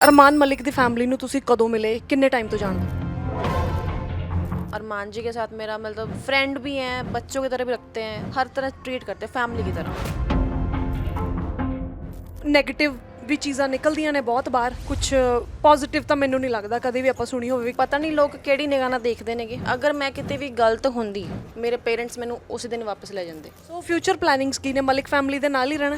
ਅਰਮਾਨ ਮਲਿਕ ਦੀ ਫੈਮਿਲੀ ਨੂੰ ਤੁਸੀਂ ਕਦੋਂ ਮਿਲੇ ਕਿੰਨੇ ਟਾਈਮ ਤੋਂ ਜਾਣਦੇ ਹੋ? अरमान जी के साथ मेरा मतलब फ्रेंड भी हैं बच्चों की तरह भी रखते हैं हर तरह ट्रीट करते हैं फैमिली की तरह ਨੈਗੇਟਿਵ ਵੀ ਚੀਜ਼ਾਂ ਨਿਕਲਦੀਆਂ ਨੇ ਬਹੁਤ ਬਾਰ ਕੁਝ ਪੋਜ਼ਿਟਿਵ ਤਾਂ ਮੈਨੂੰ ਨਹੀਂ ਲੱਗਦਾ ਕਦੇ ਵੀ ਆਪਾਂ ਸੁਣੀ ਹੋਵੇ ਪਤਾ ਨਹੀਂ ਲੋਕ ਕਿਹੜੀ ਨਿਗਾਹ ਨਾਲ ਦੇਖਦੇ ਨੇਗੇ ਅਗਰ ਮੈਂ ਕਿਤੇ ਵੀ ਗਲਤ ਹੁੰਦੀ ਮੇਰੇ ਪੇਰੈਂਟਸ ਮੈਨੂੰ ਉਸੇ ਦਿਨ ਵਾਪਸ ਲੈ ਜਾਂਦੇ ਸੋ ਫਿਊਚਰ ਪਲੈਨਿੰਗਸ ਕੀ ਨੇ ਮਲਿਕ ਫੈਮਿਲੀ ਦੇ ਨਾਲ ਹੀ ਰਹਿਣਾ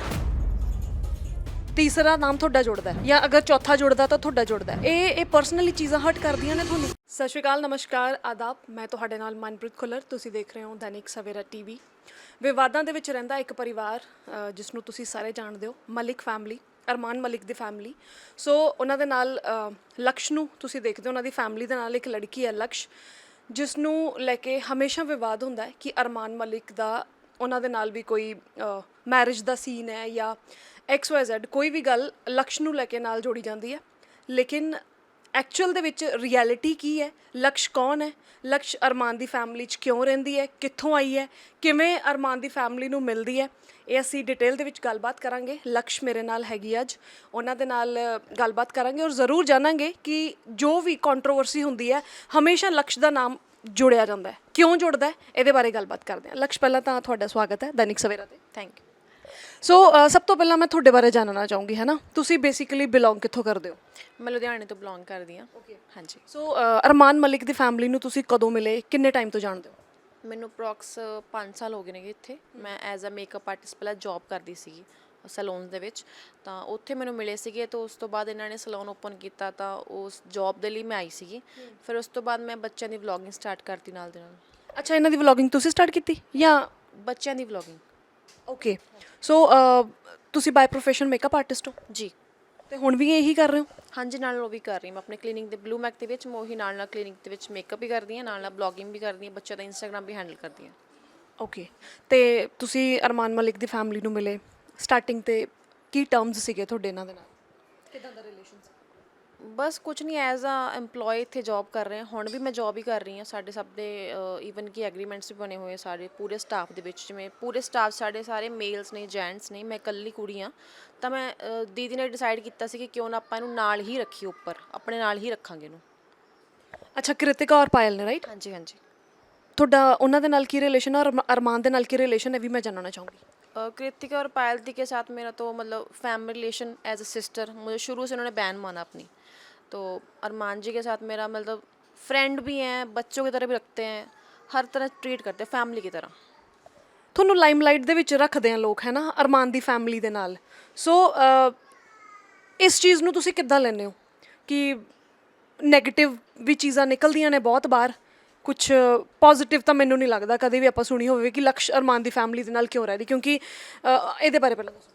ਤੀਸਰਾ ਨਾਮ ਤੁਹਾਡਾ ਜੁੜਦਾ ਹੈ ਜਾਂ ਅਗਰ ਚੌਥਾ ਜੁੜਦਾ ਤਾਂ ਤੁਹਾਡਾ ਜੁੜਦਾ ਹੈ। ਇਹ ਇਹ ਪਰਸਨਲੀ ਚੀਜ਼ਾਂ ਹਟ ਕਰਦੀਆਂ ਨੇ ਤੁਹਾਨੂੰ? ਸਤਿ ਸ਼੍ਰੀ ਅਕਾਲ ਨਮਸਕਾਰ ਆਦਾਬ। ਮੈਂ ਤੁਹਾਡੇ ਨਾਲ ਮਨਪ੍ਰੀਤ ਖੁੱਲਰ। ਤੁਸੀਂ ਦੇਖ ਰਹੇ ਹੋ ਦੈਨਿਕ ਸਵੇਰਾ ਟੀਵੀ ਵਿਵਾਦਾਂ ਦੇ ਵਿੱਚ ਰਹਿੰਦਾ ਇੱਕ ਪਰਿਵਾਰ ਅ, ਜਿਸ ਨੂੰ ਤੁਸੀਂ ਸਾਰੇ ਜਾਣਦੇ ਹੋ ਮਲਿਕ ਫੈਮਿਲੀ ਅਰਮਾਨ ਮਲਿਕ ਦੀ ਫੈਮਿਲੀ ਸੋ ਉਹਨਾਂ ਦੇ ਨਾਲ ਅ, ਲਕਸ਼ ਨੂੰ ਤੁਸੀਂ ਦੇਖਦੇ ਹੋ ਉਹਨਾਂ ਦੀ ਫੈਮਿਲੀ ਦੇ ਨਾਲ ਇੱਕ ਲੜਕੀ ਹੈ ਲਕਸ਼ ਜਿਸ ਨੂੰ ਲੈ ਕੇ ਹਮੇਸ਼ਾ ਵਿਵਾਦ ਹੁੰਦਾ ਹੈ ਕਿ ਅਰਮਾਨ ਮਲਿਕ ਦਾ ਉਹਨਾਂ ਦੇ ਨਾਲ ਵੀ ਕੋਈ ਮੈਰਿਜ ਦਾ ਸੀਨ ਹੈ ਜਾਂ ਐਕਸ XYZ ਕੋਈ ਵੀ ਗੱਲ ਲਕਸ਼ ਨੂੰ ਲੈ ਕੇ ਨਾਲ ਜੋੜੀ ਜਾਂਦੀ ਹੈ। ਲੇਕਿਨ ਐਕਚੁਅਲ ਦੇ ਵਿੱਚ ਰਿਐਲਿਟੀ ਕੀ ਹੈ? ਲਕਸ਼ ਕੌਣ ਹੈ? ਲਕਸ਼ ਅਰਮਾਨ ਦੀ ਫੈਮਿਲੀ 'ਚ ਕਿਉਂ ਰਹਿੰਦੀ ਹੈ? ਕਿੱਥੋਂ ਆਈ ਹੈ? ਕਿਵੇਂ ਅਰਮਾਨ ਦੀ ਫੈਮਿਲੀ ਨੂੰ ਮਿਲਦੀ ਹੈ? ਇਹ ਅਸੀਂ ਡਿਟੇਲ ਦੇ ਵਿੱਚ ਗੱਲਬਾਤ ਕਰਾਂਗੇ। ਲਕਸ਼ ਮੇਰੇ ਨਾਲ ਹੈਗੀ ਅੱਜ। ਉਹਨਾਂ ਦੇ ਨਾਲ ਗੱਲਬਾਤ ਕਰਾਂਗੇ ਔਰ ਜ਼ਰੂਰ ਜਾਣਾਂਗੇ ਕਿ ਜੋ ਵੀ ਕੰਟਰੋਵਰਸੀ ਹੁੰਦੀ ਹੈ, ਹਮੇਸ਼ਾ ਲਕਸ਼ ਦਾ ਨਾਮ ਜੁੜਿਆ ਜਾਂਦਾ ਹੈ। ਕਿਉਂ ਜੁੜਦਾ ਹੈ? ਇਹਦੇ ਬਾਰੇ ਗੱਲਬਾਤ ਕਰਦੇ ਹਾਂ। ਲਕਸ਼ ਪਹਿਲਾਂ ਤਾਂ ਤੁਹਾਡਾ ਸਵਾਗਤ ਹੈ ਦੈਨਿਕ ਸਵੇਰਾ ਤੇ। ਥੈਂਕ ਯੂ ਸੋ ਸਭ ਤੋਂ ਪਹਿਲਾਂ ਮੈਂ ਤੁਹਾਡੇ ਬਾਰੇ ਜਾਣਨਾ ਚਾਹੂੰਗੀ ਹੈ ਨਾ? ਤੁਸੀਂ ਬੇਸਿਕਲੀ ਬਿਲੋਂਗ ਕਿੱਥੋਂ ਕਰਦੇ ਹੋ? ਮੈਂ ਲੁਧਿਆਣੇ ਤੋਂ ਬਿਲੋਂਗ ਕਰਦੀ ਹਾਂ। ਹਾਂਜੀ। ਸੋ ਅਰਮਾਨ ਮਲਿਕ ਦੀ ਫੈਮਿਲੀ ਨੂੰ ਤੁਸੀਂ ਕਦੋਂ ਮਿਲੇ? ਕਿੰਨੇ ਟਾਈਮ ਤੋਂ ਜਾਣਦੇ ਹੋ? ਮੈਨੂੰ ਅਪਰੋਕਸ 5 ਸਾਲ ਹੋ ਗਏ ਨੇਗੇ ਇੱਥੇ। ਮੈਂ ਐਜ਼ ਅ ਮੇਕਅਪ ਆਰਟਿਸਟ ਪਹਿਲਾਂ ਜੌਬ ਕਰਦੀ ਸੀਗੀ। ਸੈਲੂਨਸ ਦੇ ਵਿੱਚ ਤਾਂ ਉੱਥੇ ਮੈਨੂੰ ਮਿਲੇ ਸੀਗੇ ਤਾਂ ਉਸ ਤੋਂ ਬਾਅਦ ਇਹਨਾਂ ਨੇ ਸੈਲੂਨ ਓਪਨ ਕੀਤਾ ਤਾਂ ਉਸ ਜੌਬ ਦੇ ਲਈ ਮੈਂ ਆਈ ਸੀਗੀ। ਫਿਰ ਉਸ ਤੋਂ ਬਾਅਦ ਮੈਂ ਬੱਚਿਆਂ ਦੀ ਵਲੌਗਿੰਗ ਸਟਾਰਟ ਕਰਤੀ ਨਾਲ ਦੇ ਨਾਲ। ਅੱਛਾ ਇਹਨਾਂ ਦੀ ਵਲੌਗਿੰਗ ਤੁਸੀਂ ਸਟਾਰਟ ਕੀਤੀ ਜਾਂ? ਬੱਚਿਆਂ ਦੀ ਵਲੌਗਿੰਗ। ਓਕੇ ਸੋ ਤੁਸੀਂ ਬਾਈ ਪ੍ਰੋਫੈਸ਼ਨ ਮੇਕਅਪ ਆਰਟਿਸਟ ਹੋ? ਜੀ। ਤੇ ਹੁਣ ਵੀ ਇਹੀ ਕਰ ਰਹੇ ਹੋ? ਹਾਂਜੀ ਨਾਲ ਉਹ ਵੀ ਕਰ ਰਹੀ ਮੈਂ ਆਪਣੇ ਕਲੀਨਿਕ ਦੇ ਬਲੂ ਮੈਕ ਦੇ ਵਿੱਚ ਮੈਂ ਉਹੀ ਨਾਲ ਨਾਲ ਕਲੀਨਿਕ ਦੇ ਵਿੱਚ ਮੇਕਅਪ ਵੀ ਕਰਦੀ ਹਾਂ ਨਾਲ ਨਾਲ ਬਲੌਗਿੰਗ ਵੀ ਕਰਦੀ ਹਾਂ ਬੱਚਿਆਂ ਦਾ ਇੰਸਟਾਗ੍ਰam ਵੀ ਹੈਂਡਲ ਕਰਦੀ ਹਾਂ। ਓਕੇ ਤੇ ਤੁਸੀਂ ਅਰਮਾਨ ਮਲਿਕ ਦੀ ਫੈਮਿਲੀ ਨੂੰ ਮਿਲੇ। ਸਟਾਰਟਿੰਗ ਤੇ ਕੀ ਟਰਮਸ ਸੀਗੇ ਤੁਹਾਡੇ ਇਹਨਾਂ ਦੇ ਨਾਲ? ਕਿਦਾਂ ਦਾ ਰਿਲੇਸ਼ਨ ਸੀ ਬਸ ਕੁਝ ਨਹੀਂ ਐਜ਼ ਅ EMPLOYE ਇੱਥੇ ਜੌਬ ਕਰ ਰਹੇ ਹਾਂ। ਹੁਣ ਵੀ ਮੈਂ ਜੌਬ ਹੀ ਕਰ ਰਹੀ ਹਾਂ। ਸਾਡੇ ਸਭ ਦੇ ਈਵਨ ਕਿ ਐਗਰੀਮੈਂਟਸ ਵੀ ਬਣੇ ਹੋਏ ਸਾਰੇ ਪੂਰੇ ਸਟਾਫ ਦੇ ਵਿੱਚ। ਜਿਵੇਂ ਪੂਰੇ ਸਟਾਫ ਸਾਡੇ ਸਾਰੇ ਮੇਲਸ ਨੇ ਜੈਂਟਸ ਨੇ ਮੈਂ ਇਕੱਲੀ ਕੁੜੀ ਹਾਂ। ਤਾਂ ਮੈਂ ਅ, ਦੀਦੀ ਨੇ ਡਿਸਾਈਡ ਕੀਤਾ ਸੀ ਕਿ ਕਿਉਂ ਨਾ ਆਪਾਂ ਇਹਨੂੰ ਨਾਲ ਹੀ ਰੱਖੀਏ ਉੱਪਰ। ਆਪਣੇ ਨਾਲ ਹੀ ਰੱਖਾਂਗੇ ਇਹਨੂੰ। ਅੱਛਾ ਕ੍ਰਿਤਿਕਾ ਔਰ ਪਾਇਲ ਨੇ ਰਾਈਟ ਹਾਂਜੀ ਹਾਂਜੀ। ਤੁਹਾਡਾ ਉਹਨਾਂ ਦੇ ਨਾਲ ਕੀ ਰਿਲੇਸ਼ਨ ਔਰ ਅਰਮਾਨ ਦੇ ਨਾਲ ਕੀ ਰਿਲੇਸ਼ਨ ਹੈ ਵੀ ਮੈਂ ਜਾਣਨਾ ਚਾਹੂੰਗੀ। कृतिका और पायल दी के साथ मेरा तो मतलब family relation as a sister मुझे शुरू से उन्होंने बहन माना अपनी तो अरमान जी के साथ मेरा मतलब फ्रेंड भी हैं ਬੱਚੋਂ की तरह भी रखते हैं हर तरह ट्रीट करते हैं फैमिली की तरह ਤੁਹਾਨੂੰ ਲਾਈਮਲਾਈਟ ਦੇ ਵਿੱਚ ਰੱਖਦੇ ਆ ਲੋਕ ਹੈ ਨਾ ਅਰਮਾਨ ਦੀ ਫੈਮਿਲੀ ਦੇ ਨਾਲ ਸੋ ਇਸ ਚੀਜ਼ ਨੂੰ ਤੁਸੀਂ ਕਿੱਦਾਂ ਲੈਂਦੇ ਹੋ ਕਿ 네ਗੇਟਿਵ ਵੀ ਚੀਜ਼ਾਂ ਨਿਕਲਦੀਆਂ ਨੇ ਬਹੁਤ ਬਾਰ ਕੁਝ ਪੋਜ਼ਿਟਿਵ ਤਾਂ ਮੈਨੂੰ ਨਹੀਂ ਲੱਗਦਾ ਕਦੇ ਵੀ ਆਪਾਂ ਸੁਣੀ ਹੋਵੇ ਕਿ ਲਕਸ਼ ਅਰਮਾਨ ਦੀ ਫੈਮਿਲੀ ਦੇ ਨਾਲ ਕਿਉਂ ਰਹਿ ਰਹੀ ਕਿਉਂਕਿ ਅ, ਇਹਦੇ ਬਾਰੇ ਪਹਿਲਾਂ ਦੱਸੋ।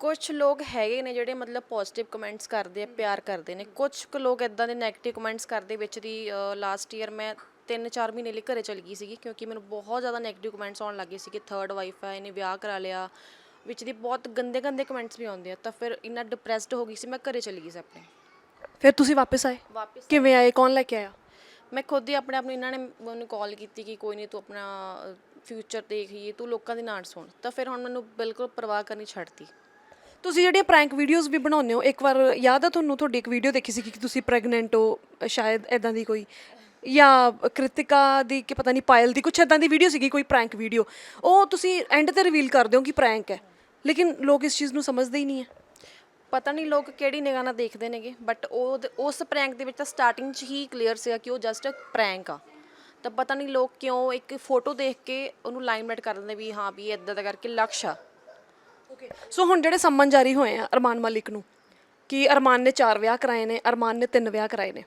ਕੁਝ ਲੋਕ ਹੈਗੇ ਨੇ ਜਿਹੜੇ ਮਤਲਬ ਪੋਜ਼ਿਟਿਵ ਕਮੈਂਟਸ ਕਰਦੇ ਆ ਪਿਆਰ ਕਰਦੇ ਨੇ। ਕੁਝ ਕੁ ਲੋਕ ਇਦਾਂ ਦੇ 네ਗੇਟਿਵ ਕਮੈਂਟਸ ਕਰਦੇ ਵਿੱਚ ਦੀ ਲਾਸਟ ਈਅਰ ਮੈਂ 3-4 ਮਹੀਨੇ ਲਈ ਘਰੇ ਚਲੀ ਗਈ ਸੀਗੀ ਕਿਉਂਕਿ ਮੈਨੂੰ ਬਹੁਤ ਜ਼ਿਆਦਾ 네ਗੇਟਿਵ ਕਮੈਂਟਸ ਆਉਣ ਲੱਗੇ ਸੀ ਕਿ ਥਰਡ ਵਾਈਫ ਹੈ ਇਹਨੇ ਵਿਆਹ ਕਰਾ ਲਿਆ। ਵਿੱਚ ਦੀ ਬਹੁਤ ਗੰਦੇ ਗੰਦੇ ਕਮੈਂਟਸ ਵੀ ਆਉਂਦੇ ਆ ਤਾਂ ਫਿਰ ਇੰਨਾ ਡਿਪਰੈਸਡ ਹੋ ਗਈ ਸੀ ਮੈਂ ਘਰੇ ਚਲੀ ਗਈ ਸੀ ਆਪਣੇ। ਫਿਰ ਤੁਸੀਂ ਵਾਪਸ ਆਏ? ਵਾਪਸ ਕਿਵੇਂ ਆਏ? ਕੌਣ ਲੈ ਕੇ ਆਇਆ? ਮੈਂ ਖੁਦ ਹੀ ਆਪਣੇ ਆਪ ਨੂੰ ਇਹਨਾਂ ਨੇ ਮੈਨੂੰ ਕਾਲ ਕੀਤੀ ਕਿ ਕੋਈ ਨਹੀਂ ਤੂੰ ਆਪਣਾ ਫਿਊਚਰ ਦੇਖੀਏ ਤੂੰ ਲੋਕਾਂ ਦੀ ਨਾੜ ਸੁਣ। ਤਾਂ ਫਿਰ ਹੁਣ ਮੈਨੂੰ ਬਿਲਕੁਲ ਪਰਵਾਹ ਕਰਨੀ ਛੱਡਤੀ। ਤੁਸੀਂ ਜਿਹੜੀਆਂ ਪ੍ਰੈਂਕ ਵੀਡੀਓਜ਼ ਵੀ ਬਣਾਉਂਦੇ ਹੋ, ਇੱਕ ਵਾਰ ਯਾਦ ਆ ਤੁਹਾਨੂੰ? ਤੁਹਾਡੀ ਇੱਕ ਵੀਡੀਓ ਦੇਖੀ ਸੀ ਕਿ ਤੁਸੀਂ ਪ੍ਰੈਗਨੈਂਟ ਹੋ, ਸ਼ਾਇਦ ਐਦਾਂ ਦੀ ਕੋਈ, ਜਾਂ ਕ੍ਰਿਤਿਕਾ ਦੀ ਕਿ ਪਤਾ ਨਹੀਂ ਪਾਇਲ ਦੀ, ਕੁਛ ਐਦਾਂ ਦੀ ਵੀਡੀਓ ਸੀਗੀ ਕੋਈ ਪ੍ਰੈਂਕ ਵੀਡੀਓ ਉਹ ਤੁਸੀਂ ਐਂਡ ਤੇ ਰਿਵੀਲ ਕਰਦੇ ਹੋ ਕਿ ਪ੍ਰੈਂਕ ਹੈ। ਲੇਕਿਨ ਲੋਕ ਇਸ ਚੀਜ਼ ਨੂੰ ਸਮਝਦੇ ਹੀ ਨਹੀਂ ਹੈ। ਪਤਾ ਨਹੀਂ ਲੋਕ ਕਿਹੜੀ ਨਿਗਾਹ ਨਾਲ ਦੇਖਦੇ ਨੇਗੇ ਬਟ ਉਹ ਉਸ ਪ੍ਰੈਂਕ ਦੇ ਵਿੱਚ ਤਾਂ ਸਟਾਰਟਿੰਗ 'ਚ ਹੀ ਕਲੀਅਰ ਸੀਗਾ ਕਿ ਉਹ ਜਸਟ ਅ ਪ੍ਰੈਂਕ ਆ। ਤਾਂ ਪਤਾ ਨਹੀਂ ਲੋਕ ਕਿਉਂ ਇੱਕ ਫੋਟੋ ਦੇਖ ਕੇ ਉਹਨੂੰ ਲਾਈਮਲਾਈਟ ਕਰ ਦਿੰਦੇ ਵੀ ਹਾਂ ਵੀ ਇਹ ਇਦਾਂ ਦਾ ਕਰਕੇ ਲਕਸ਼ ਆ। ਓਕੇ ਸੋ ਹੁਣ ਜਿਹੜੇ ਸੰਮਨ ਜਾਰੀ ਹੋਏ ਆ ਅਰਮਾਨ ਮਲਿਕ ਨੂੰ, ਕਿ ਅਰਮਾਨ ਨੇ ਚਾਰ ਵਿਆਹ ਕਰਾਏ ਨੇ, ਅਰਮਾਨ ਨੇ ਤਿੰਨ ਵਿਆਹ ਕਰਾਏ ਨੇ,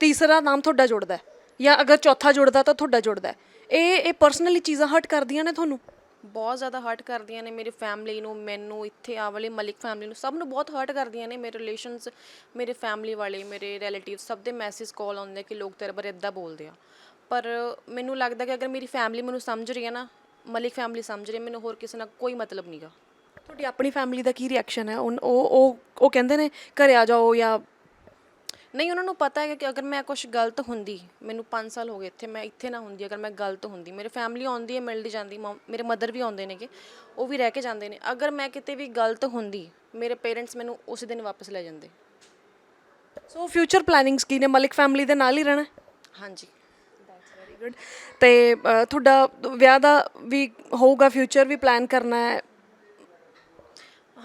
ਤੀਸਰਾ ਨਾਮ ਤੁਹਾਡਾ ਜੁੜਦਾ ਜਾਂ ਅਗਰ ਚੌਥਾ ਜੁੜਦਾ ਤਾਂ ਤੁਹਾਡਾ ਜੁੜਦਾ ਇਹ ਇਹ ਪਰਸਨਲੀ ਚੀਜ਼ਾਂ ਹਟ ਕਰਦੀਆਂ ਨੇ ਤੁਹਾਨੂੰ? ਬਹੁਤ ਜ਼ਿਆਦਾ ਹਰਟ ਕਰਦੀਆਂ ਨੇ ਮੇਰੀ ਫੈਮਿਲੀ ਨੂੰ, ਮੈਨੂੰ ਇੱਥੇ ਆ ਵਾਲੇ ਮਲਿਕ ਫੈਮਿਲੀ ਨੂੰ, ਸਭ ਨੂੰ ਬਹੁਤ ਹਰਟ ਕਰਦੀਆਂ ਨੇ ਮੇਰੇ ਰਿਲੇਸ਼ਨਸ ਮੇਰੇ ਫੈਮਿਲੀ ਵਾਲੇ, ਮੇਰੇ ਰਿਲੇਟਿਵ ਸਭ ਦੇ ਮੈਸੇਜ ਕਾਲ ਆਉਂਦੇ ਕਿ ਲੋਕ ਤੇਰੇ ਬਾਰੇ ਇਦਾਂ ਬੋਲਦੇ ਆ। ਪਰ ਮੈਨੂੰ ਲੱਗਦਾ ਕਿ ਅਗਰ ਮੇਰੀ ਫੈਮਿਲੀ ਮੈਨੂੰ ਸਮਝ ਰਹੀ ਹੈ ਨਾ, ਮਲਿਕ ਫੈਮਿਲੀ ਸਮਝ ਰਹੀ ਹੈ, ਮੈਨੂੰ ਹੋਰ ਕਿਸੇ ਨਾਲ ਕੋਈ ਮਤਲਬ ਨਹੀਂਗਾ ਤੁਹਾਡੀ ਆਪਣੀ ਫੈਮਿਲੀ ਦਾ ਕੀ ਰਿਐਕਸ਼ਨ ਹੈ? ਉਹ ਉਹ ਉਹ ਕਹਿੰਦੇ ਨੇ ਘਰੇ ਆ ਜਾਓ ਜਾਂ ਨਹੀਂ ਉਹਨਾਂ ਨੂੰ ਪਤਾ ਹੈ ਕਿ ਅਗਰ ਮੈਂ ਕੁਝ ਗਲਤ ਹੁੰਦੀ ਮੈਨੂੰ 5 ਸਾਲ ਹੋ ਗਏ ਇੱਥੇ ਮੈਂ ਇੱਥੇ ਨਾ ਹੁੰਦੀ ਅਗਰ ਮੈਂ ਗਲਤ ਹੁੰਦੀ ਮੇਰੇ ਫੈਮਿਲੀ ਆਉਂਦੀ ਹੈ ਮਿਲਦੀ ਜਾਂਦੀ ਮਮ- ਮੇਰੇ ਮਦਰ ਵੀ ਆਉਂਦੇ ਨੇਗੇ ਉਹ ਵੀ ਰਹਿ ਕੇ ਜਾਂਦੇ ਨੇ। ਅਗਰ ਮੈਂ ਕਿਤੇ ਵੀ ਗਲਤ ਹੁੰਦੀ ਮੇਰੇ ਪੇਰੈਂਟਸ ਮੈਨੂੰ ਉਸੇ ਦਿਨ ਵਾਪਸ ਲੈ ਜਾਂਦੇ। ਸੋ ਫਿਊਚਰ ਪਲੈਨਿੰਗਸ ਕੀ ਨੇ? ਮਲਿਕ ਫੈਮਿਲੀ ਦੇ ਨਾਲ ਹੀ ਰਹਿਣਾ ਹੈ? ਹਾਂਜੀ। ਵੈਰੀ ਗੁੱਡ ਤੇ ਅ, ਤੁਹਾਡਾ ਵਿਆਹ ਦਾ ਵੀ ਹੋਊਗਾ ਫਿਊਚਰ ਵੀ ਪਲਾਨ ਕਰਨਾ ਹੈ?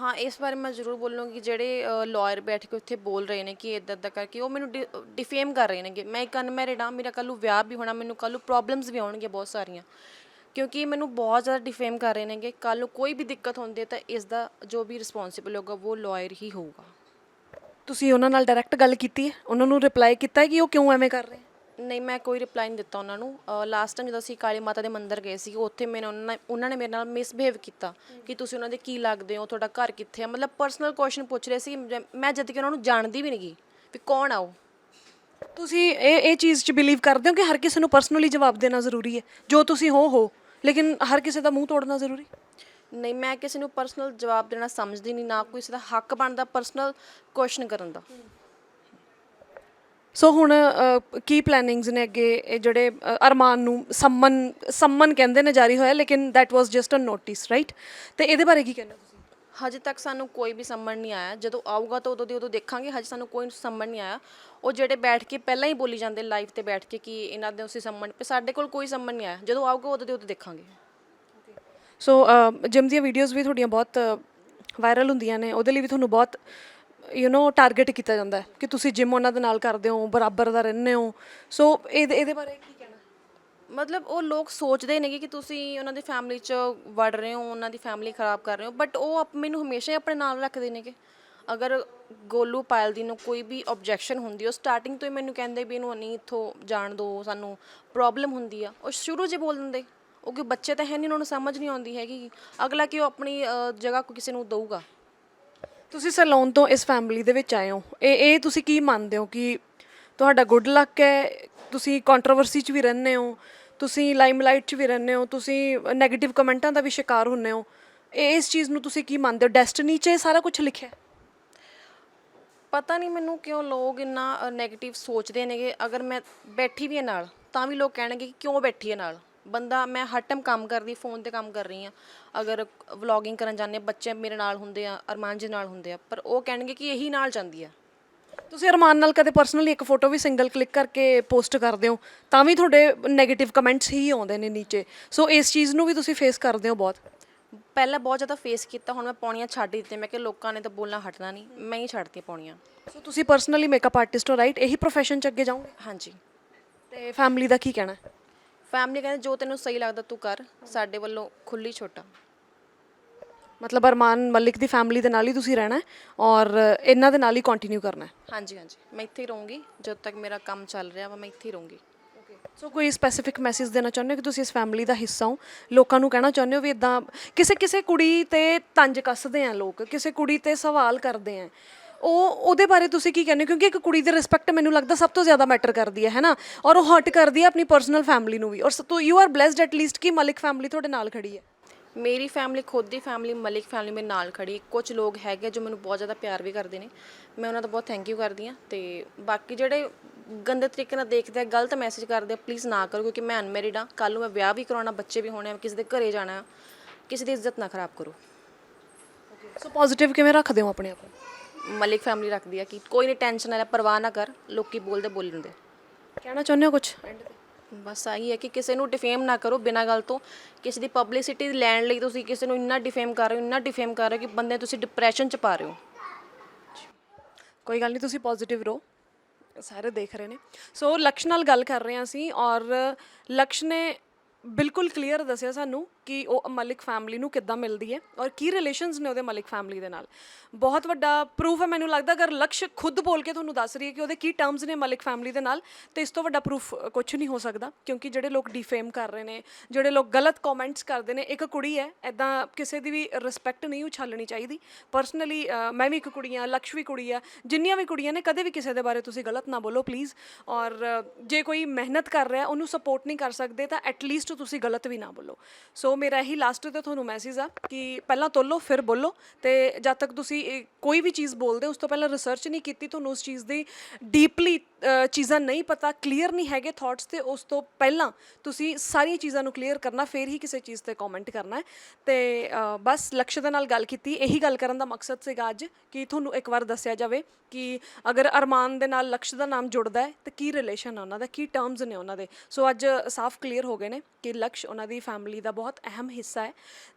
ਹਾਂ, ਇਸ ਬਾਰੇ ਮੈਂ ਜ਼ਰੂਰ ਬੋਲੂੰਗੀ, ਜਿਹੜੇ ਲਾਇਰ ਬੈਠ ਕੇ ਉੱਥੇ ਬੋਲ ਰਹੇ ਨੇ ਕਿ ਇਦਾਂ ਇਦਾਂ ਕਰਕੇ, ਉਹ ਮੈਨੂੰ ਡਿਫੇਮ ਕਰ ਰਹੇ ਨੇਗੇ। ਮੈਂ ਇੱਕ ਅਨਮੈਰਿਡ ਹਾਂ ਮੇਰਾ ਕੱਲ੍ਹ ਨੂੰ ਵਿਆਹ ਵੀ ਹੋਣਾ, ਮੈਨੂੰ ਕੱਲ੍ਹ ਨੂੰ ਪ੍ਰੋਬਲਮਸ ਵੀ ਆਉਣਗੀਆਂ ਬਹੁਤ ਸਾਰੀਆਂ। ਕਿਉਂਕਿ ਮੈਨੂੰ ਬਹੁਤ ਜ਼ਿਆਦਾ ਡਿਫੇਮ ਕਰ ਰਹੇ ਨੇਗੇ। ਕੱਲ੍ਹ ਨੂੰ ਕੋਈ ਵੀ ਦਿੱਕਤ ਹੁੰਦੀ ਹੈ ਤਾਂ ਇਸ ਦਾ ਜੋ ਵੀ ਰਿਸਪੌਂਸਿਬਲ ਹੋਗਾ ਉਹ ਲਾਇਰ ਹੀ ਹੋਊਗਾ। ਤੁਸੀਂ ਉਹਨਾਂ ਨਾਲ ਡਾਇਰੈਕਟ ਗੱਲ ਕੀਤੀ ਹੈ? ਉਹਨਾਂ ਨੂੰ ਰਿਪਲਾਈ ਕੀਤਾ ਕਿ ਉਹ ਕਿਉਂ ਐਵੇਂ ਕਰ ਰਹੇ? ਨਹੀਂ ਮੈਂ ਕੋਈ ਰਿਪਲਾਈ ਨਹੀਂ ਦਿੱਤਾ ਉਹਨਾਂ ਨੂੰ। ਲਾਸਟ ਟਾਈਮ ਜਦੋਂ ਅਸੀਂ ਕਾਲੀ ਮਾਤਾ ਦੇ ਮੰਦਿਰ ਗਏ ਸੀ ਉੱਥੇ ਮੈਨੂੰ ਉਹਨਾਂ ਨੇ ਉਹਨਾਂ ਨੇ ਮੇਰੇ ਨਾਲ ਮਿਸਬਿਹੇਵ ਕੀਤਾ ਕਿ ਤੁਸੀਂ ਉਹਨਾਂ ਦੇ ਕੀ ਲੱਗਦੇ ਹੋ ਤੁਹਾਡਾ ਘਰ ਕਿੱਥੇ ਹੈ ਮਤਲਬ ਪਰਸਨਲ ਕੁਐਸਚਨ ਪੁੱਛ ਰਹੇ ਸੀ ਜ- ਮੈਂ ਜਦ ਕਿ ਉਹਨਾਂ ਨੂੰ ਜਾਣਦੀ ਵੀ ਨਹੀਂ ਗੀ ਵੀ ਕੌਣ ਆ ਉਹ। ਤੁਸੀਂ ਇਹ ਇਹ ਚੀਜ਼ 'ਚ ਬਿਲੀਵ ਕਰਦੇ ਹੋ ਕਿ ਹਰ ਕਿਸੇ ਨੂੰ ਪਰਸਨਲੀ ਜਵਾਬ ਦੇਣਾ ਜ਼ਰੂਰੀ ਹੈ? ਜੋ ਤੁਸੀਂ ਹੋ ਹੋ। ਲੇਕਿਨ ਹਰ ਕਿਸੇ ਦਾ ਮੂੰਹ ਤੋੜਨਾ ਜ਼ਰੂਰੀ? ਨਹੀਂ ਮੈਂ ਕਿਸੇ ਨੂੰ ਪਰਸਨਲ ਜਵਾਬ ਦੇਣਾ ਸਮਝਦੀ ਨਹੀਂ ਨਾ ਕੋਈ ਕਿਸੇ ਦਾ ਹੱਕ ਬਣਦਾ ਪਰਸਨਲ ਕੁਐਸਚਨ ਕਰਨ ਦਾ। ਸੋ ਹੁਣ ਅ, ਕੀ ਪਲੈਨਿੰਗਸ ਨੇ ਅੱਗੇ? ਇਹ ਜਿਹੜੇ ਅ, ਅਰਮਾਨ ਨੂੰ ਸੰਮਨ ਸੰਮਨ ਕਹਿੰਦੇ ਨੇ ਜਾਰੀ ਹੋਇਆ ਲੇਕਿਨ that was just a notice right ਤੇ ਇਹਦੇ ਬਾਰੇ ਕੀ ਕਹਿੰਦੇ ਹੋ ਤੁਸੀਂ? ਹਜੇ ਤੱਕ ਸਾਨੂੰ ਕੋਈ ਵੀ ਸੰਮਣ ਨਹੀਂ ਆਇਆ। ਜਦੋਂ ਆਊਗਾ ਤਾਂ ਉਦੋਂ ਦੀ ਉਦੋਂ ਦੇਖਾਂਗੇ। ਹਜੇ ਸਾਨੂੰ ਕੋਈ ਸੰਮਣ ਨਹੀਂ ਆਇਆ। ਉਹ ਜਿਹੜੇ ਬੈਠ ਕੇ ਪਹਿਲਾਂ ਹੀ ਬੋਲੀ ਜਾਂਦੇ ਲਾਈਵ ਤੇ ਬੈਠ ਕੇ ਕਿ ਇਹਨਾਂ ਦੇ ਉਸੇ ਸੰਮਣ ਪਰ ਸਾਡੇ ਕੋਲ ਕੋਈ ਸੰਮਣ ਨਹੀਂ ਆਇਆ। ਜਦੋਂ ਆਊਗਾ ਉਦੋਂ ਦੀ ਉਦੋਂ ਦੇਖਾਂਗੇ। ਸੋ ਜਿਮ ਦੀਆਂ ਵੀਡੀਓਜ਼ ਵੀ ਤੁਹਾਡੀਆਂ ਬਹੁਤ ਵਾਇਰਲ ਹੁੰਦੀਆਂ ਨੇ। ਉਹਦੇ ਲਈ ਵੀ ਤੁਹਾਨੂੰ ਬਹੁਤ ਯੂ نو ਟਾਰਗੇਟ ਕੀਤਾ ਜਾਂਦਾ ਹੈ ਕਿ ਤੁਸੀਂ ਜਿਮ ਉਹਨਾਂ ਦੇ ਨਾਲ ਕਰਦੇ ਹੋ ਬਰਾਬਰ ਦਾ ਰਹਿੰਦੇ ਹੋ। ਸੋ ਇਹਦੇ ਇਹਦੇ ਬਾਰੇ ਕੀ ਕਹਿਣਾ? ਮਤਲਬ ਉਹ ਲੋਕ ਸੋਚਦੇ ਨੇਗੇ ਕਿ ਤੁਸੀਂ ਉਹਨਾਂ ਦੀ ਫੈਮਿਲੀ 'ਚ ਵੜ ਰਹੇ ਹੋ ਉਹਨਾਂ ਦੀ ਫੈਮਿਲੀ ਖਰਾਬ ਕਰ ਰਹੇ ਹੋ ਬਟ ਉਹ ਆਪ- ਮੈਨੂੰ ਹਮੇਸ਼ਾ ਹੀ ਆਪਣੇ ਨਾਲ ਰੱਖਦੇ ਨੇਗੇ। ਅਗਰ ਗੋਲੂ ਪਾਇਲ ਦੀ ਨੂੰ ਕੋਈ ਵੀ ਆਬਜੈਕਸ਼ਨ ਹੁੰਦੀ ਉਹ ਸਟਾਰਟਿੰਗ ਤੋਂ ਹੀ ਮੈਨੂੰ ਕਹਿੰਦੇ ਵੀ ਇਹਨੂੰ ਨਹੀਂ ਇੱਥੋਂ ਜਾਣ ਦਿਓ ਸਾਨੂੰ ਪ੍ਰੋਬਲਮ ਹੁੰਦੀ ਆ। ਉਹ ਸ਼ੁਰੂ 'ਚ ਹੀ ਬੋਲ ਦਿੰਦੇ। ਉਹ ਕਿ ਬੱਚੇ ਤਾਂ ਹੈ ਨਹੀਂ ਉਹਨਾਂ ਨੂੰ ਸਮਝ ਨਹੀਂ ਆਉਂਦੀ ਹੈਗੀ। ਅਗਲਾ ਕਿ ਉਹ ਆਪਣੀ ਅ, ਜਗ੍ਹਾ ਕਿਸੇ ਨੂੰ ਦਊਗਾ। ਤੁਸੀਂ ਸੈਲੂਨ ਤੋਂ ਇਸ ਫੈਮਿਲੀ ਦੇ ਵਿੱਚ ਆਏ ਹੋ। ਇਹ ਇਹ ਤੁਸੀਂ ਕੀ ਮੰਨਦੇ ਹੋ ਕਿ ਤੁਹਾਡਾ ਗੁੱਡ ਲੱਕ ਹੈ? ਤੁਸੀਂ ਕੰਟਰੋਵਰਸੀ 'ਚ ਵੀ ਰਹਿੰਦੇ ਹੋ, ਤੁਸੀਂ ਲਾਈਮਲਾਈਟ 'ਚ ਵੀ ਰਹਿੰਦੇ ਹੋ, ਤੁਸੀਂ 네ਗੇਟਿਵ ਕਮੈਂਟਾਂ ਦਾ ਵੀ ਸ਼ਿਕਾਰ ਹੁੰਦੇ ਹੋ। ਇਹ, ਇਸ ਚੀਜ਼ ਨੂੰ ਤੁਸੀਂ ਕੀ ਮੰਨਦੇ ਹੋ? ਡੈਸਟਨੀ 'ਚ ਇਹ ਸਾਰਾ ਕੁਝ ਲਿਖਿਆ ਹੈ? ਪਤਾ ਨਹੀਂ ਮੈਨੂੰ ਕਿਉਂ ਲੋਕ ਇੰਨਾ 네ਗੇਟਿਵ ਸੋਚਦੇ ਨੇਗੇ। ਅਗਰ ਮੈਂ ਬੈਠੀ ਵੀ ਹਾਂ ਨਾਲ, ਤਾਂ ਵੀ ਲੋਕ ਕਹਿਣਗੇ ਕਿ ਕਿਉਂ ਬੈਠੀ ਹੈ ਨਾਲ? ਬੰਦਾ ਮੈਂ ਹਰ ਟਾਈਮ ਕੰਮ ਕਰਦੀ ਫੋਨ ਤੇ ਕੰਮ ਕਰ ਰਹੀ ਆ ਅਗਰ ਵਲੌਗਿੰਗ ਕਰਨ ਜਾਂਦੇ ਬੱਚੇ ਮੇਰੇ ਨਾਲ ਹੁੰਦੇ ਆ ਅਰਮਾਨ ਜੀ ਨਾਲ ਹੁੰਦੇ ਆ ਪਰ ਉਹ ਕਹਿਣਗੇ ਕਿ ਇਹੀ ਨਾਲ ਜਾਂਦੀ ਆ। ਤੁਸੀਂ ਅਰਮਾਨ ਨਾਲ ਕਦੇ ਪਰਸਨਲੀ ਇੱਕ ਫੋਟੋ ਵੀ ਸਿੰਗਲ ਕਲਿੱਕ ਕਰਕੇ ਪੋਸਟ ਕਰਦੇ ਹੋ? ਤਾਂ ਵੀ ਤੁਹਾਡੇ 네ਗੇਟਿਵ ਕਮੈਂਟਸ ਹੀ ਆਉਂਦੇ ਨੇ ਨੀਚੇ। ਸੋ ਇਸ ਚੀਜ਼ ਨੂੰ ਵੀ ਤੁਸੀਂ ਫੇਸ ਕਰਦੇ ਹੋ ਬਹੁਤ? ਪਹਿਲਾਂ ਬਹੁਤ ਜ਼ਿਆਦਾ ਫੇਸ ਕੀਤਾ ਹੁਣ ਮੈਂ ਪੌਣੀਆਂ ਛੱਡ ਦਿੱਤੀਆਂ। ਮੈਂ ਕਿ ਲੋਕਾਂ ਨੇ ਤਾਂ ਬੋਲਣਾ ਹਟਣਾ ਨਹੀਂ ਮੈਂ ਹੀ ਛੱਡਤੀਆਂ ਪੌਣੀਆਂ। ਸੋ ਤੁਸੀਂ ਪਰਸਨਲੀ ਮੇਕਅਪ ਆਰਟਿਸਟ ਹੋ ਰਾਈਟ ਇਹੀ ਪ੍ਰੋਫੈਸ਼ਨ 'ਚ ਅੱਗੇ ਜਾਓਗੇ? ਹਾਂਜੀ। ਤੇ ਫੈਮਿਲੀ ਦਾ ਕੀ ਕਹਿਣਾ? ਹੈ ਫੈਮਿਲੀ ਕਹਿੰਦੇ ਜੋ ਤੈਨੂੰ ਸਹੀ ਲੱਗਦਾ ਤੂੰ ਕਰ ਸਾਡੇ ਵੱਲੋਂ ਖੁੱਲੀ ਛੋਟਾ। ਮਤਲਬ ਅਰਮਾਨ ਮਲਿਕ ਦੀ ਫੈਮਿਲੀ ਦੇ ਨਾਲ ਹੀ ਤੁਸੀਂ ਰਹਿਣਾ ਹੈ ਔਰ ਇਹਨਾਂ ਦੇ ਨਾਲ ਹੀ ਕੰਟੀਨਿਊ ਕਰਨਾ ਹੈ। ਹਾਂਜੀ ਹਾਂਜੀ। ਮੈਂ ਇੱਥੇ ਹੀ ਰਹੂੰਗੀ ਜਦ ਤੱਕ ਮੇਰਾ ਕੰਮ ਚੱਲ ਰਿਹਾ ਵਾ ਮੈਂ ਇੱਥੇ ਹੀ ਰਹੂੰਗੀ। ਸੋ ਕੋਈ ਸਪੈਸੀਫਿਕ ਮੈਸੇਜ ਦੇਣਾ ਚਾਹੁੰਦੇ ਹੋ ਕਿ ਤੁਸੀਂ ਇਸ ਫੈਮਿਲੀ ਦਾ ਹਿੱਸਾ ਹੋ? ਲੋਕਾਂ ਨੂੰ ਕਹਿਣਾ ਚਾਹੁੰਦੇ ਹੋ ਵੀ ਇਦਾਂ ਕਿਸੇ ਕਿਸੇ ਕੁੜੀ ਤੇ ਤੰਜ ਕੱਸਦੇ ਆ ਲੋਕ ਕਿਸੇ ਕੁੜੀ ਤੇ ਸਵਾਲ ਕਰਦੇ ਆ। ਉਹ ਉਹਦੇ ਬਾਰੇ ਤੁਸੀਂ ਕੀ ਕਹਿੰਦੇ ਹੋ? ਕਿਉਂਕਿ ਇੱਕ ਕੁੜੀ ਦੀ ਰਿਸਪੈਕਟ ਮੈਨੂੰ ਲੱਗਦਾ ਸਭ ਤੋਂ ਜ਼ਿਆਦਾ ਮੈਟਰ ਕਰਦੀ ਹੈ ਹੈਨਾ ਔਰ ਉਹ ਹਰਟ ਕਰਦੀ ਹੈ ਆਪਣੀ ਪਰਸਨਲ ਫੈਮਿਲੀ ਨੂੰ ਵੀ। ਔਰ so you are blessed at least ਕਿ ਮਲਿਕ ਫੈਮਿਲੀ ਤੁਹਾਡੇ ਨਾਲ ਖੜੀ ਹੈ। ਮੇਰੀ ਫੈਮਿਲੀ ਖੁਦ ਦੀ ਫੈਮਿਲੀ ਮਲਿਕ ਫੈਮਿਲੀ ਮੇਰੇ ਨਾਲ ਖੜੀ ਕੁਝ ਲੋਕ ਹੈਗੇ ਜੋ ਮੈਨੂੰ ਬਹੁਤ ਜ਼ਿਆਦਾ ਪਿਆਰ ਵੀ ਕਰਦੇ ਨੇ। ਮੈਂ ਉਹਨਾਂ ਦਾ ਬਹੁਤ ਥੈਂਕ ਯੂ ਕਰਦੀ ਹਾਂ ਤੇ ਬਾਕੀ ਜਿਹੜੇ ਗੰਦੇ ਤਰੀਕੇ ਨਾਲ ਦੇਖਦੇ ਆ ਗਲਤ ਮੈਸੇਜ ਕਰਦੇ ਆ ਪਲੀਜ਼ ਨਾ ਕਰੋ ਕਿਉਂਕਿ ਮੈਂ ਅਨਮੈਰਿਡ ਆ ਕੱਲ ਨੂੰ ਮੈਂ ਵਿਆਹ ਵੀ ਕਰਾਉਣਾ ਬੱਚੇ ਵੀ ਹੋਣੇ ਆ ਕਿਸੇ ਦੇ ਘਰੇ ਜਾਣਾ। ਕਿਸੇ ਦੀ ਇੱਜ਼ਤ ਨਾ ਖਰਾਬ ਕਰੋ। ਸੋ ਪੋਜ਼ਿਟਿਵ ਕਿਵੇਂ ਰੱਖਦੇ ਹੋ ਆਪਣੇ ਆਪ ਨੂੰ? ਮਲਿਕ ਫੈਮਿਲੀ ਰੱਖਦੀ ਆ ਕਿ ਕੋਈ ਨਹੀਂ ਟੈਨਸ਼ਨ ਨਾ ਲੈ ਪਰਵਾਹ ਨਾ ਕਰ, ਲੋਕੀ ਬੋਲਦੇ ਬੋਲਣ ਦੇ ਕਹਿਣਾ ਚਾਹੁੰਦੇ ਹੋ ਕੁਝ ਐਂਡ ਤੇ ਬਸ ਆਹੀ ਹੈ ਕਿ ਕਿਸੇ ਨੂੰ ਡਿਫੇਮ ਨਾ ਕਰੋ ਬਿਨਾਂ ਗੱਲ ਤੋਂ। ਕਿਸੇ ਦੀ ਪਬਲਿਸਿਟੀ ਲੈਣ ਲਈ ਤੁਸੀਂ ਕਿਸੇ ਨੂੰ ਇੰਨਾ ਡਿਫੇਮ ਕਰ ਰਹੇ ਹੋ, ਇੰਨਾ ਡਿਫੇਮ ਕਰ ਰਹੇ ਹੋ ਕਿ ਬੰਦੇ ਤੁਸੀਂ ਡਿਪਰੈਸ਼ਨ ਚ ਪਾ ਰਹੇ ਹੋ। ਕੋਈ ਗੱਲ ਨਹੀਂ, ਤੁਸੀਂ ਪੋਜ਼ਿਟਿਵ ਰਹੋ। ਸਾਰੇ ਦੇਖ ਰਹੇ ਨੇ। ਸੋ ਲਕਸ਼ ਨਾਲ ਗੱਲ ਕਰ ਰਹੇ ਹਾਂ ਅਸੀਂ ਔਰ ਲਕਸ਼ ਨੇ ਬਿਲਕੁਲ ਕਲੀਅਰ ਦੱਸਿਆ ਸਾਨੂੰ ਕਿ ਉਹ ਮਲਿਕ ਫੈਮਿਲੀ ਨੂੰ ਕਿੱਦਾਂ ਮਿਲਦੀ ਹੈ ਔਰ ਕੀ ਰਿਲੇਸ਼ਨਸ ਨੇ ਉਹਦੇ ਮਲਿਕ ਫੈਮਿਲੀ ਦੇ ਨਾਲ। ਬਹੁਤ ਵੱਡਾ ਪ੍ਰੂਫ ਹੈ, ਮੈਨੂੰ ਲੱਗਦਾ ਅਗਰ ਲਕਸ਼ ਖੁਦ ਬੋਲ ਕੇ ਤੁਹਾਨੂੰ ਦੱਸ ਰਹੀ ਹੈ ਕਿ ਉਹਦੇ ਕੀ ਟਰਮਸ ਨੇ ਮਲਿਕ ਫੈਮਿਲੀ ਦੇ ਨਾਲ, ਤੇ ਇਸ ਤੋਂ ਵੱਡਾ ਪ੍ਰੂਫ ਕੁਝ ਨਹੀਂ ਹੋ ਸਕਦਾ, ਕਿਉਂਕਿ ਜਿਹੜੇ ਲੋਕ ਡੀਫੇਮ ਕਰ ਰਹੇ ਨੇ, ਜਿਹੜੇ ਲੋਕ ਗਲਤ ਕਮੈਂਟਸ ਕਰਦੇ ਨੇ, ਇੱਕ ਕੁੜੀ ਹੈ ਐਦਾਂ ਕਿਸੇ ਦੀ ਵੀ ਰਿਸਪੈਕਟ ਨਹੀਂ ਉਛਾਲਣੀ ਚਾਹੀਦੀ। ਪਰਸਨਲੀ ਮੈਂ ਵੀ ਇੱਕ ਕੁੜੀ ਹਾਂ, ਲਕਸ਼ ਵੀ ਕੁੜੀ ਆ ਜਿੰਨੀਆਂ ਵੀ ਕੁੜੀਆਂ ਨੇ ਕਦੇ ਵੀ ਕਿਸੇ ਦੇ ਬਾਰੇ ਤੁਸੀਂ ਗਲਤ ਨਾ ਬੋਲੋ ਪਲੀਜ਼ ਔਰ ਜੇ ਕੋਈ ਮਿਹਨਤ ਕਰ ਰਿਹਾ, ਉਹਨੂੰ ਸਪੋਰਟ ਨਹੀਂ ਕਰ ਸਕਦੇ, ਤਾਂ ਐਟਲੀਸਟ 'ਚ ਤੁਸੀਂ ਗਲਤ ਵੀ ਨਾ ਬੋਲੋ। ਸੋ ਮੇਰਾ ਇਹੀ ਲਾਸਟ ਤੇ ਤੁਹਾਨੂੰ ਮੈਸੇਜ ਆ ਕਿ ਪਹਿਲਾਂ ਤੋਲੋ, ਫਿਰ ਬੋਲੋ ਤੇ ਜਦ ਤੱਕ ਤੁਸੀਂ ਇਹ ਕੋਈ ਵੀ ਚੀਜ਼ ਬੋਲਦੇ ਉਸ ਤੋਂ ਪਹਿਲਾਂ ਰਿਸਰਚ ਨਹੀਂ ਕੀਤੀ, ਤੁਹਾਨੂੰ ਉਸ ਚੀਜ਼ ਦੀ ਡੀਪਲੀ ਚੀਜ਼ਾਂ ਨਹੀਂ ਪਤਾ ਕਲੀਅਰ ਨਹੀਂ ਹੈਗੇ ਥਾਟਸ ਤੇ ਉਸ ਤੋਂ ਪਹਿਲਾਂ ਤੁਸੀਂ ਸਾਰੀਆਂ ਚੀਜ਼ਾਂ ਨੂੰ ਕਲੀਅਰ ਕਰਨਾ, ਫਿਰ ਹੀ ਕਿਸੇ ਚੀਜ਼ ਤੇ ਕਮੈਂਟ ਕਰਨਾ ਹੈ। ਤੇ ਬਸ ਲਕਸ਼ ਦੇ ਨਾਲ ਗੱਲ ਕੀਤੀ, ਇਹੀ ਗੱਲ ਕਰਨ ਦਾ ਮਕਸਦ ਸੀਗਾ ਅੱਜ ਕਿ ਤੁਹਾਨੂੰ ਇੱਕ ਵਾਰ ਦੱਸਿਆ ਜਾਵੇ ਕਿ ਅਗਰ ਅਰਮਾਨ ਦੇ ਨਾਲ ਲਕਸ਼ ਦਾ ਨਾਮ ਜੁੜਦਾ ਹੈ, ਤਾਂ ਕੀ ਰਿਲੇਸ਼ਨ ਹੈ ਉਹਨਾਂ ਦਾ, ਕੀ ਟਰਮਸ ਨੇ ਉਹਨਾਂ ਦੇ। ਸੋ ਅੱਜ ਸਾਫ਼ ਕਲੀਅਰ ਹੋ ਗਏ ਨੇ। ਕਿ ਲਕਸ਼ ਉਹਨਾਂ ਦੀ ਫੈਮਿਲੀ ਦਾ ਬਹੁਤ ਅਹਿਮ ਹਿੱਸਾ ਹੈ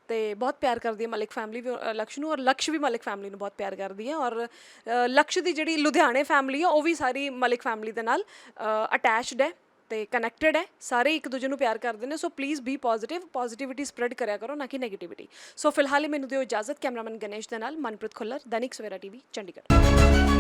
ਤੇ ਬਹੁਤ ਪਿਆਰ ਕਰਦੀ ਹੈ ਮਲਿਕ ਫੈਮਿਲੀ ਵੀ ਅ, ਲਕਸ਼ ਨੂੰ ਔਰ ਲਕਸ਼ ਵੀ ਮਲਿਕ ਫੈਮਿਲੀ ਨੂੰ ਬਹੁਤ ਪਿਆਰ ਕਰਦੀ ਹੈ ਔਰ ਅ, ਲਕਸ਼ ਦੀ ਜਿਹੜੀ ਲੁਧਿਆਣੇ ਫੈਮਿਲੀ ਹੈ ਉਹ ਵੀ ਸਾਰੀ ਮਲਿਕ ਫੈਮਿਲੀ ਦੇ ਨਾਲ ਅਟੈਚਡ ਹੈ ਤੇ ਕਨੈਕਟਡ ਹੈ ਸਾਰੇ ਇੱਕ ਦੂਜੇ ਨੂੰ ਪਿਆਰ ਕਰਦੇ ਨੇ so please be positive positivity spread ਕਰਿਆ ਕਰੋ ਨਾ ਕਿ 네ਗੇਟਿਵਿਟੀ ਸੋ ਫਿਲਹਾਲ ਹੀ ਮੈਨੂੰ ਦਿਓ ਇਜਾਜ਼ਤ ਕੈਮਰਾਮੈਨ ਗਣੇਸ਼ ਦੇ ਨਾਲ ਮਨਪ੍ਰੀਤ ਖੁੱਲਰ ਦੈਨਿਕ ਸਵੇਰਾ ਟੀਵੀ ਚੰਡੀਗੜ੍ਹ।